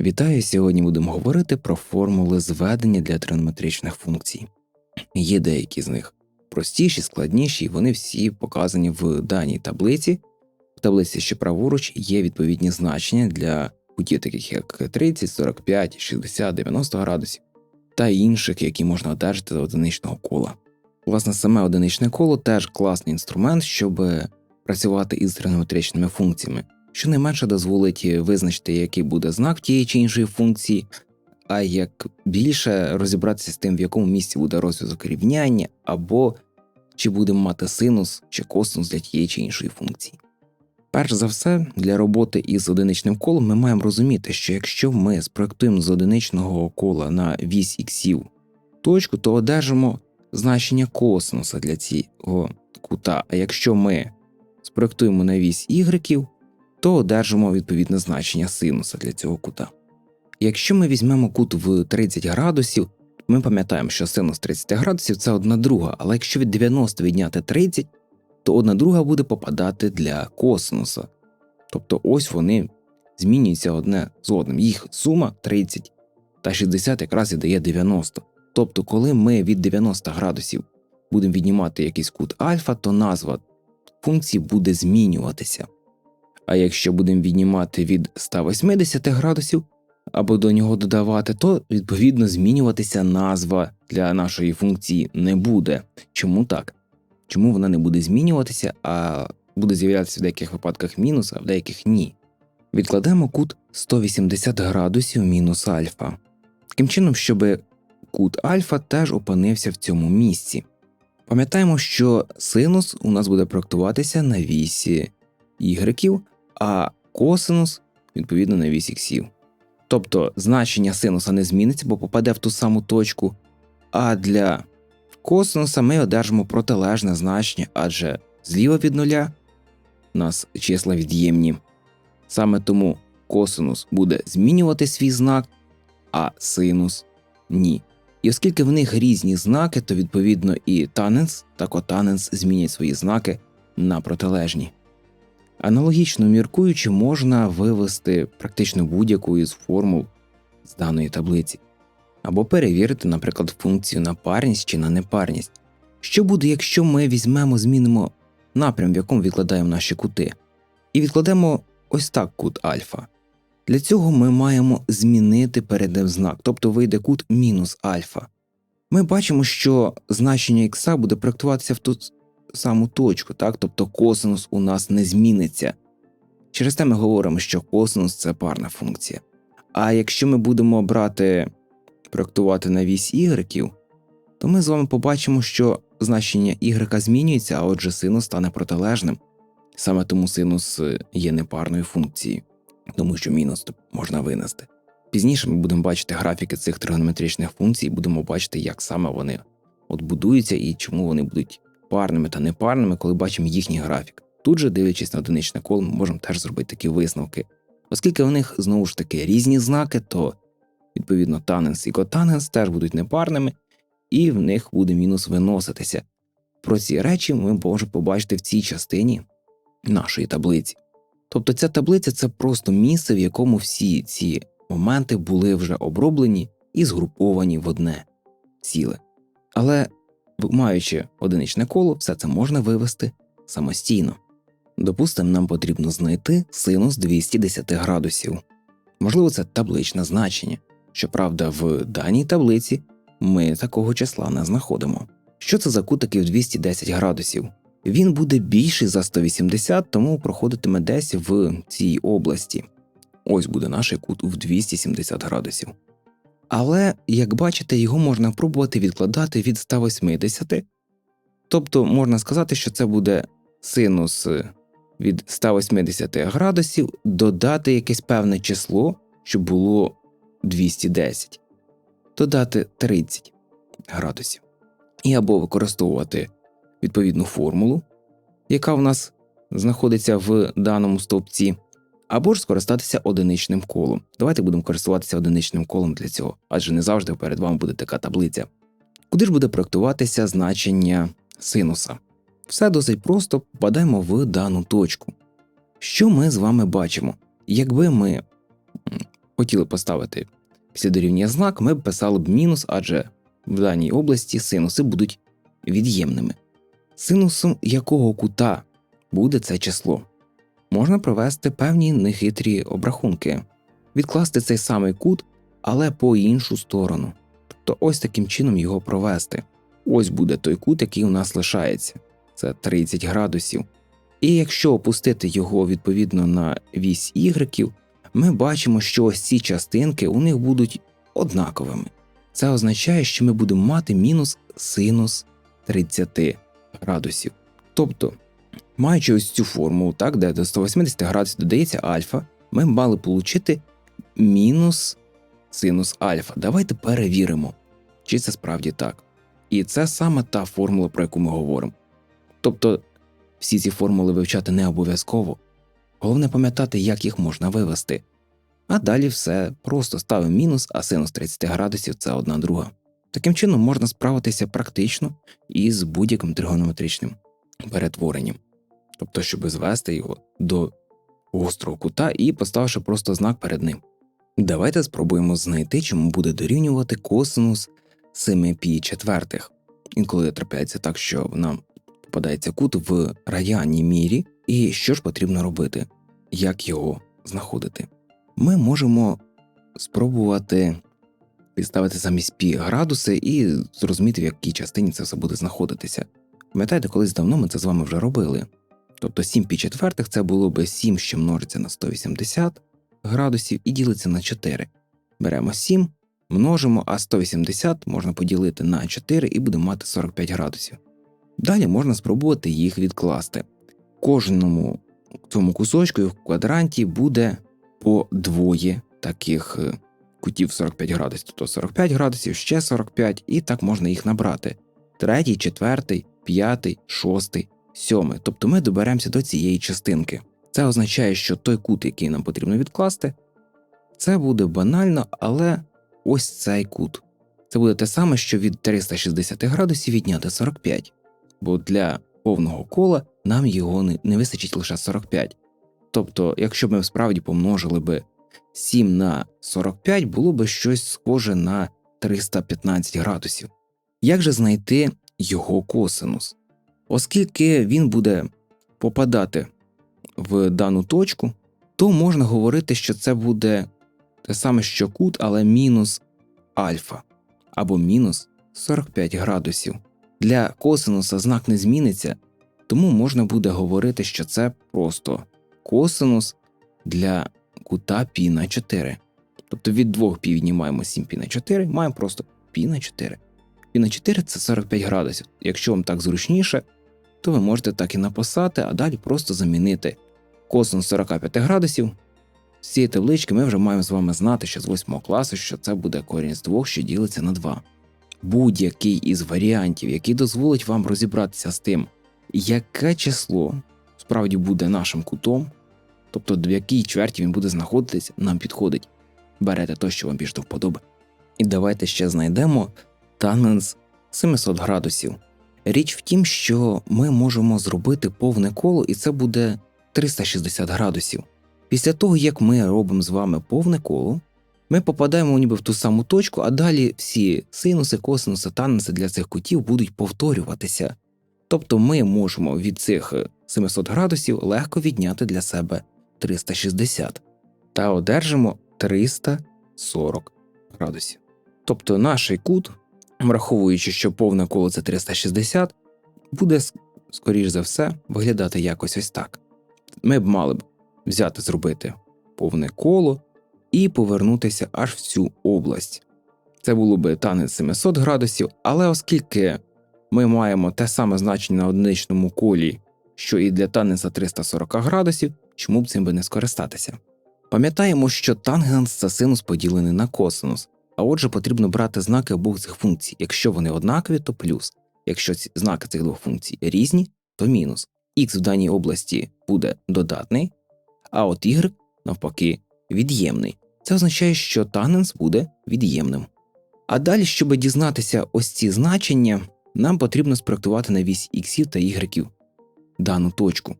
Вітаю! Сьогодні будемо говорити про формули зведення для тригонометричних функцій. Є деякі з них простіші, складніші, і вони всі показані в даній таблиці. В таблиці, що праворуч, є відповідні значення для кутів, таких як 30, 45, 60, 90 градусів та інших, які можна одержати з одиничного кола. Власне, саме одиничне коло теж класний інструмент, щоб працювати із тригонометричними функціями. Щонайменше дозволить визначити, який буде знак тієї чи іншої функції, а як більше розібратися з тим, в якому місці буде розв'язок рівняння, або чи будемо мати синус чи косинус для тієї чи іншої функції. Перш за все, для роботи із одиничним колом ми маємо розуміти, що якщо ми спроектуємо з одиничного кола на вісь іксів точку, то одержимо значення косинуса для цього кута. А якщо ми спроектуємо на вісь ігреків, то одержимо відповідне значення синуса для цього кута. Якщо ми візьмемо кут в 30 градусів, ми пам'ятаємо, що синус 30 градусів це одна друга, але якщо від 90 відняти 30, то одна друга буде попадати для косинуса. Тобто ось вони змінюються одне з одним. Їх сума 30 та 60 якраз і дає 90. Тобто, коли ми від 90 градусів будемо віднімати якийсь кут альфа, то назва функції буде змінюватися. А якщо будемо віднімати від 180 градусів або до нього додавати, то відповідно змінюватися назва для нашої функції не буде. Чому так? Чому вона не буде змінюватися, а буде з'являтися в деяких випадках мінус, а в деяких ні. Відкладемо кут 180 градусів мінус альфа. Таким чином, щоб кут альфа теж опинився в цьому місці. Пам'ятаємо, що синус у нас буде проектуватися на вісі ігреків, а косинус відповідно на вісь іксів. Тобто значення синуса не зміниться, бо попаде в ту саму точку, а для косинуса ми одержимо протилежне значення, адже зліва від нуля у нас числа від'ємні. Саме тому косинус буде змінювати свій знак, а синус ні. І оскільки в них різні знаки, то відповідно і таненс та котаненс змінять свої знаки на протилежні. Аналогічно міркуючи, можна вивести практично будь-яку із формул з даної таблиці, або перевірити, наприклад, функцію на парність чи на непарність. Що буде, якщо ми візьмемо, змінимо напрям, в якому відкладаємо наші кути, і відкладемо ось так кут альфа. Для цього ми маємо змінити перед ним знак, тобто вийде кут мінус альфа. Ми бачимо, що значення х буде проектуватися в ту саму точку, так? тобто косинус у нас не зміниться. Через те ми говоримо, що косинус це парна функція. А якщо ми будемо брати проектувати на вісь ігреків, то ми з вами побачимо, що значення y змінюється, а отже синус стане протилежним. Саме тому синус є непарною функцією, тому що мінус можна винести. Пізніше ми будемо бачити графіки цих тригонометричних функцій, будемо бачити, як саме вони от будуються і чому вони будуть парними та непарними, коли бачимо їхній графік. Тут же, дивлячись на одиничне коло, ми можемо теж зробити такі висновки. Оскільки у них знову ж таки різні знаки, то відповідно таненс і котаненс теж будуть непарними, і в них буде мінус виноситися. Про ці речі ми можемо побачити в цій частині нашої таблиці. Тобто ця таблиця це просто місце, в якому всі ці моменти були вже оброблені і згруповані в одне ціле. Але маючи одиничне коло, все це можна вивести самостійно. Допустимо, нам потрібно знайти синус 210 градусів. Можливо, це табличне значення. Щоправда, в даній таблиці ми такого числа не знаходимо. Що це за кутики в 210 градусів? Він буде більший за 180, тому проходитиме десь в цій області. Ось буде наш кут в 270 градусів. Але, як бачите, його можна пробувати відкладати від 180, тобто можна сказати, що це буде синус від 180 градусів, додати якесь певне число, щоб було 210, додати 30 градусів. І або використовувати відповідну формулу, яка в нас знаходиться в даному стовпці або ж скористатися одиничним колом. Давайте будемо користуватися одиничним колом для цього, адже не завжди перед вами буде така таблиця. Куди ж буде проектуватися значення синуса? Все досить просто попадаємо в дану точку. Що ми з вами бачимо? Якби ми хотіли поставити після дорівнює знак, ми б писали б мінус, адже в даній області синуси будуть від'ємними. Синусом якого кута буде це число? Можна провести певні нехитрі обрахунки, відкласти цей самий кут, але по іншу сторону. Тобто ось таким чином його провести. Ось буде той кут, який у нас лишається це 30 градусів. І якщо опустити його відповідно на вісь ігреків, ми бачимо, що ось ці частинки у них будуть однаковими. Це означає, що ми будемо мати мінус синус 30 градусів. Тобто, маючи ось цю формулу, так, де до 180 градусів додається альфа, ми мали отримати мінус синус альфа. Давайте перевіримо, чи це справді так. І це саме та формула, про яку ми говоримо. Тобто всі ці формули вивчати не обов'язково, головне пам'ятати, як їх можна вивести. А далі все просто ставимо мінус, а синус 30 градусів це одна друга. Таким чином можна справитися практично із будь-яким тригонометричним перетворенням, тобто, щоб звести його до гострого кута і поставивши просто знак перед ним. Давайте спробуємо знайти, чому буде дорівнювати косинус 7 пі четвертих. Інколи трапляється так, що нам попадається кут в радіальній мірі, і що ж потрібно робити, як його знаходити. Ми можемо спробувати підставити замість пі градуси і зрозуміти, в якій частині це все буде знаходитися. Пам'ятаєте, колись давно ми це з вами вже робили. Тобто 7 пі четвертих це було би 7, що множиться на 180 градусів і ділиться на 4. Беремо 7, множимо, а 180 можна поділити на 4 і будемо мати 45 градусів. Далі можна спробувати їх відкласти. Кожному цьому кусочку в квадранті буде по двоє таких е, кутів 45 градусів, тобто 45 градусів, ще 45, і так можна їх набрати. Третій, четвертий, п'ятий, шостий, сьомий. Тобто ми доберемося до цієї частинки. Це означає, що той кут, який нам потрібно відкласти, це буде банально, але ось цей кут. Це буде те саме, що від 360 градусів відняти 45 бо для повного кола нам його не, вистачить лише 45. Тобто, якщо б ми справді помножили би 7 на 45, було б щось схоже на 315 градусів. Як же знайти його косинус? Оскільки він буде попадати в дану точку, то можна говорити, що це буде те саме, що кут, але мінус альфа або мінус 45 градусів. Для косинуса знак не зміниться, тому можна буде говорити, що це просто косинус для кута пі на 4. Тобто від двох півдні маємо 7 пі на 4, маємо просто пі на 4. Пі на 4 це 45 градусів, якщо вам так зручніше то ви можете так і написати, а далі просто замінити косинус 45 градусів. З цієї таблички ми вже маємо з вами знати, що з 8 класу, що це буде корінь з 2, що ділиться на 2 будь-який із варіантів, який дозволить вам розібратися з тим, яке число справді буде нашим кутом, тобто в якій чверті він буде знаходитись, нам підходить. Берете те, що вам більш до вподоби. І давайте ще знайдемо тангенс 700 градусів. Річ в тім, що ми можемо зробити повне коло, і це буде 360 градусів. Після того, як ми робимо з вами повне коло, ми попадаємо ніби в ту саму точку, а далі всі синуси, косинуси, тануси для цих кутів будуть повторюватися. Тобто ми можемо від цих 700 градусів легко відняти для себе 360 та одержимо 340 градусів. Тобто наш кут, враховуючи, що повне коло це 360, буде, скоріш за все, виглядати якось ось так. Ми б мали б взяти, зробити повне коло і повернутися аж в цю область. Це було би танець 700 градусів, але оскільки ми маємо те саме значення на одиничному колі, що і для танеса 340 градусів, чому б цим би не скористатися? Пам'ятаємо, що тангенс це синус поділений на косинус, а отже, потрібно брати знаки обох цих функцій. Якщо вони однакові, то плюс, якщо ці знаки цих двох функцій різні, то мінус. Х в даній області буде додатний, а от y навпаки від'ємний. Це означає, що тангенс буде від'ємним. А далі, щоб дізнатися ось ці значення, нам потрібно спроектувати на вісь іксів та ігреків дану точку.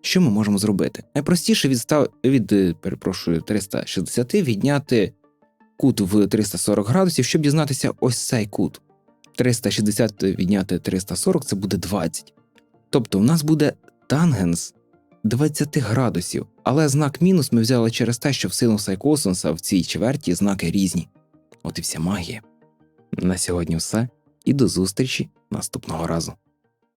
Що ми можемо зробити? Найпростіше відстав від е, перепрошую, 360 відняти кут в 340 градусів, щоб дізнатися ось цей кут. 360 відняти 340 це буде 20. Тобто у нас буде тангенс 20 градусів, але знак мінус ми взяли через те, що в синуса і косинуса в цій чверті знаки різні. От і вся магія. На сьогодні все, і до зустрічі наступного разу.